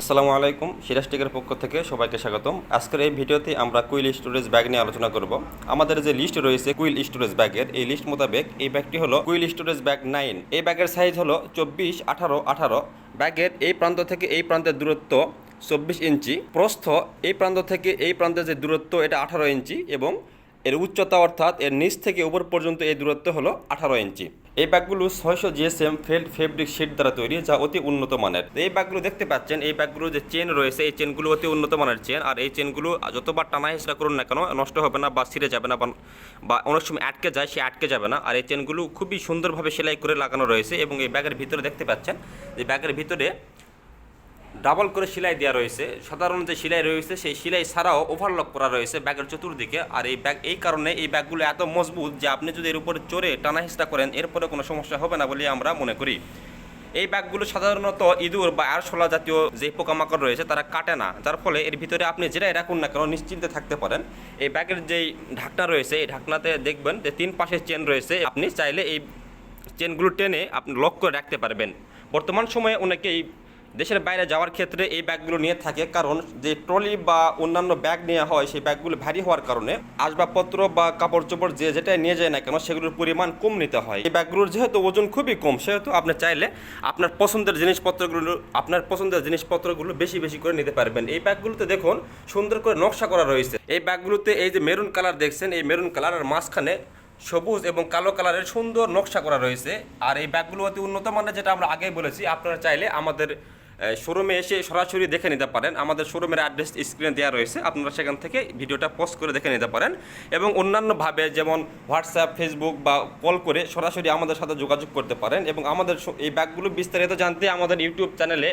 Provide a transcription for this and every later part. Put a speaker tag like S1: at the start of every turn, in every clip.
S1: আসসালামু আলাইকুম সিরাজটিকের পক্ষ থেকে সবাইকে স্বাগতম। আজকের এই ভিডিওতে আমরা কুইল স্টোরেজ ব্যাগ নিয়ে আলোচনা করব। আমাদের যে লিস্ট রয়েছে কুইল স্টোরেজ ব্যাগের, এই লিস্ট মোতাবেক এই ব্যাগটি হলো কুইল স্টোরেজ ব্যাগ নাইন। এই ব্যাগের সাইজ হলো চব্বিশ, আঠারো আঠারো। ব্যাগের এই প্রান্ত থেকে এই প্রান্তের দূরত্ব চব্বিশ ইঞ্চি। প্রস্থ এই প্রান্ত থেকে এই প্রান্তের যে দূরত্ব, এটা আঠারো ইঞ্চি এবং এর উচ্চতা অর্থাৎ এর নিচ থেকে উপর পর্যন্ত এই দূরত্ব হলো আঠারো ইঞ্চি। এই ব্যাগগুলো ছয়শো জিএসএম ফেল্ড ফেব্রিক শিট দ্বারা তৈরি, যা অতি উন্নত মানের। এই ব্যাগগুলো দেখতে পাচ্ছেন, এই ব্যাগগুলো যে চেন রয়েছে, এই চেনগুলো অতি উন্নত মানের চেন। আর এই চেনগুলো যতবার টানা হেসরা করুন না কেন, নষ্ট হবে না বা ছিঁড়ে যাবে না বা- অনেক সময় আটকে যায়, সে আটকে যাবে না। আর এই চেনগুলো খুবই সুন্দরভাবে সেলাই করে লাগানো রয়েছে এবং এই ব্যাগের ভিতরে দেখতে পাচ্ছেন, যে ব্যাগের ভিতরে ডাবল করে সেলাই দেওয়া রয়েছে। সাধারণ যে সেলাই রয়েছে, সেই সেলাই ছাড়াও ওভারলক করা রয়েছে ব্যাগের চতুর্দিকে। আর এই ব্যাগ, এই কারণে এই ব্যাগগুলো এত মজবুত যে আপনি যদি এর উপরে চড়ে টানা হেঁচড়া করেন, এরপরে কোনো সমস্যা হবে না বলে আমরা মনে করি। এই ব্যাগগুলো সাধারণত ইঁদুর বা আরশোলা জাতীয় যে পোকামাকড় রয়েছে, তারা কাটে না। যার ফলে এর ভিতরে আপনি যেটাই রাখুন না কেন, নিশ্চিন্তে থাকতে পারেন। এই ব্যাগের যেই ঢাকনা রয়েছে, এই ঢাকনাতে দেখবেন যে তিন পাশে চেন রয়েছে। আপনি চাইলে এই চেনগুলো টেনে আপনি লক করে রাখতে পারবেন। বর্তমান সময়ে অনেকেই দেশের বাইরে যাওয়ার ক্ষেত্রে এই ব্যাগগুলো নিয়ে থাকে, কারণ যে ট্রলি বা অন্যান্য ব্যাগ নেওয়া হয়, সেই ব্যাগগুলো ভারী হওয়ার কারণে আসবাবপত্র বা কাপড় চোপড় যে যেটাই নিয়ে যায় না কেন, সেগুলোর পরিমাণ কম নিতে হয়। এই ব্যাগগুলোর যেহেতু ওজন খুবই কম, সেহেতু আপনি চাইলে আপনার পছন্দের জিনিসপত্রগুলো, আপনার পছন্দের জিনিসপত্রগুলো বেশি বেশি করে নিতে পারবেন। এই ব্যাগগুলোতে দেখুন, সুন্দর করে নকশা করা রয়েছে। এই ব্যাগগুলোতে এই যে মেরুন কালার দেখছেন, এই মেরুন কালার আর মাঝখানে সবুজ এবং কালো কালারের সুন্দর নকশা করা রয়েছে। আর এই ব্যাগগুলো অতি উন্নত মানের, যেটা আমরা আগেই বলেছি, আপনারা চাইলে আমাদের শোরুমে এসে সরাসরি দেখে নিতে পারেন। আমাদের শোরুমের অ্যাড্রেস স্ক্রিনে দেওয়া রয়েছে। আপনারা সেখান থেকে ভিডিওটা পোস্ট করে দেখে নিতে পারেন। এবং অন্যান্যভাবে যেমন হোয়াটসঅ্যাপ ফেসবুক বা কল করে সরাসরি আমাদের সাথে যোগাযোগ করতে পারেন। এবং আমাদের এই ব্যাগগুলো বিস্তারিত জানতে আমাদের ইউটিউব চ্যানেলে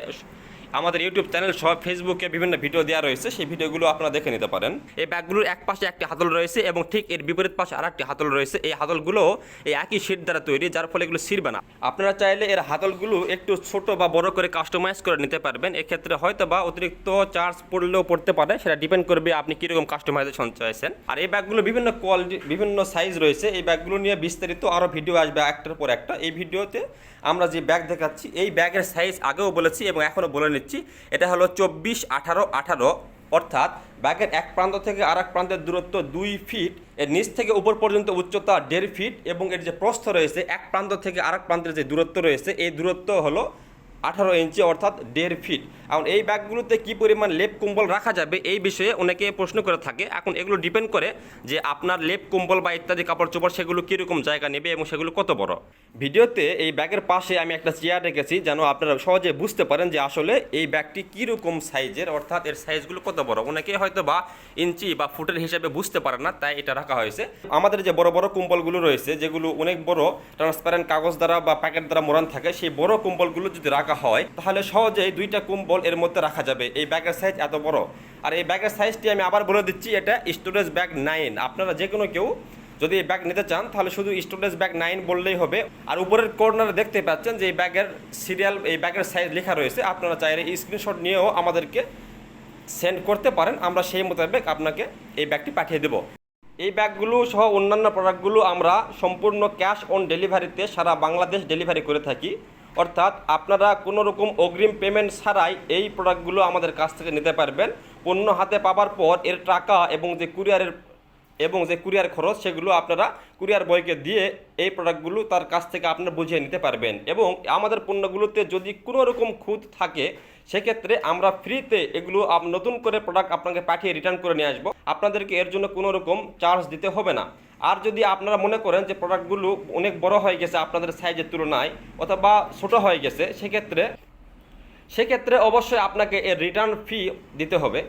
S1: আমাদের ইউটিউব চ্যানেল সহ ফেসবুকে বিভিন্ন ভিডিও দেওয়া রয়েছে, সেই ভিডিওগুলো আপনারা দেখে নিতে পারেন। এই ব্যাগগুলোর এক পাশে একটি হাতল রয়েছে এবং ঠিক এর বিপরীত পাশে আর একটি হাতল রয়েছে। এই হাতলগুলো এই একই শিট দ্বারা তৈরি, যার ফলে এগুলো ছিঁড়বে না। আপনারা চাইলে এর হাতলগুলো একটু ছোট বা বড় করে কাস্টমাইজ করে নিতে পারবেন। এক্ষেত্রে হয়তো বা অতিরিক্ত চার্জ পড়লেও পড়তে পারে, সেটা ডিপেন্ড করবে আপনি কীরকম কাস্টমাইজেশন চাইছেন। আর এই ব্যাগগুলো বিভিন্ন কোয়ালিটি বিভিন্ন সাইজ রয়েছে। এই ব্যাগগুলো নিয়ে বিস্তারিত আরও ভিডিও আসবে একটার পর একটা। এই ভিডিওতে আমরা যে ব্যাগ দেখাচ্ছি, এই ব্যাগের সাইজ আগেও বলেছি এবং এখনও বলে নিচ্ছি। এটা হলো চব্বিশ, আঠারো আঠারো। অর্থাৎ ব্যাগের এক প্রান্ত থেকে আর এক প্রান্তের দূরত্ব দুই ফিট। এর নিচ থেকে উপর পর্যন্ত উচ্চতা দেড় ফিট এবং এর যে প্রস্থ রয়েছে, এক প্রান্ত থেকে আর এক প্রান্তের যে দূরত্ব রয়েছে, এই দূরত্ব হলো আঠারো ইঞ্চি অর্থাৎ দেড় ফিট। এখন এই ব্যাগগুলোতে কি পরিমাণ লেপ কম্বল রাখা যাবে এই বিষয়ে অনেকে প্রশ্ন করে থাকে। এখন এগুলো ডিপেন্ড করে যে আপনার লেপ কম্বল বা ইত্যাদি কাপড় চোপড় সেগুলো কীরকম জায়গা নেবে এবং সেগুলো কত বড়। ভিডিওতে এই ব্যাগের পাশে আমি একটা চেয়ার রেখেছি যেন আপনারা সহজে বুঝতে পারেন যে আসলে এই ব্যাগটি কীরকম সাইজের, অর্থাৎ এর সাইজগুলো কত বড়। অনেকে হয়তো বা ইঞ্চি বা ফুটের হিসাবে বুঝতে পারে না, তাই এটা রাখা হয়েছে। আমাদের যে বড় বড় কম্বলগুলো রয়েছে, যেগুলো অনেক বড় ট্রান্সপারেন্ট কাগজ দ্বারা বা প্যাকেট দ্বারা মোড়ান থাকে, সেই বড় কম্বলগুলো যদি রাখা হয়, তাহলে সহজেই দুইটা কম্বল এর মধ্যে রাখা যাবে। এই ব্যাগের সাইজ এত বড়। আর এই ব্যাগের সাইজটি আমি আবার বলে দিচ্ছি, এটা স্টোরেজ ব্যাগ নাইন আপনারা যে কোনো কেউ যদি এই ব্যাগ নিতে চান, তাহলে শুধু স্টোরেজ ব্যাগ নাইন বললেই হবে। আর উপরের কর্নারে দেখতে পাচ্ছেন যে এই ব্যাগের সিরিয়াল এই ব্যাগের সাইজ লেখা রয়েছে। আপনারা চাইলে স্ক্রিনশট নিয়েও আমাদেরকে সেন্ড করতে পারেন। আমরা সেই মোতাবেক আপনাকে এই ব্যাগটি পাঠিয়ে দেবো। এই ব্যাগগুলো সহ অন্যান্য প্রোডাক্টগুলো আমরা সম্পূর্ণ ক্যাশ অন ডেলিভারিতে সারা বাংলাদেশ ডেলিভারি করে থাকি। অর্থাৎ আপনারা কোনো রকম অগ্রিম পেমেন্ট ছাড়াই এই প্রোডাক্টগুলো আমাদের কাছ থেকে নিতে পারবেন। পণ্য হাতে পাওয়ার পর এর টাকা এবং যে কুরিয়ারের এবং যে কুরিয়ার খরচ, সেগুলো আপনারা কুরিয়ার বয়কে দিয়ে এই প্রোডাক্টগুলো তার কাছ থেকে আপনারা বুঝিয়ে নিতে পারবেন। এবং আমাদের পণ্যগুলোতে যদি কোনো রকম খুঁত থাকে, সেক্ষেত্রে আমরা ফ্রিতে এগুলো নতুন করে প্রোডাক্ট আপনাকে পাঠিয়ে রিটার্ন করে নিয়ে আসব। আপনাদেরকে এর জন্য কোনো রকম চার্জ দিতে হবে না। আর যদি আপনারা মনে করেন যে প্রোডাক্টগুলো অনেক বড় হয়ে গেছে আপনাদের সাইজের তুলনায় অথবা ছোট হয়ে গেছে, সেক্ষেত্রে সেক্ষেত্রে অবশ্যই আপনাকে এর রিটার্ন ফি দিতে হবে।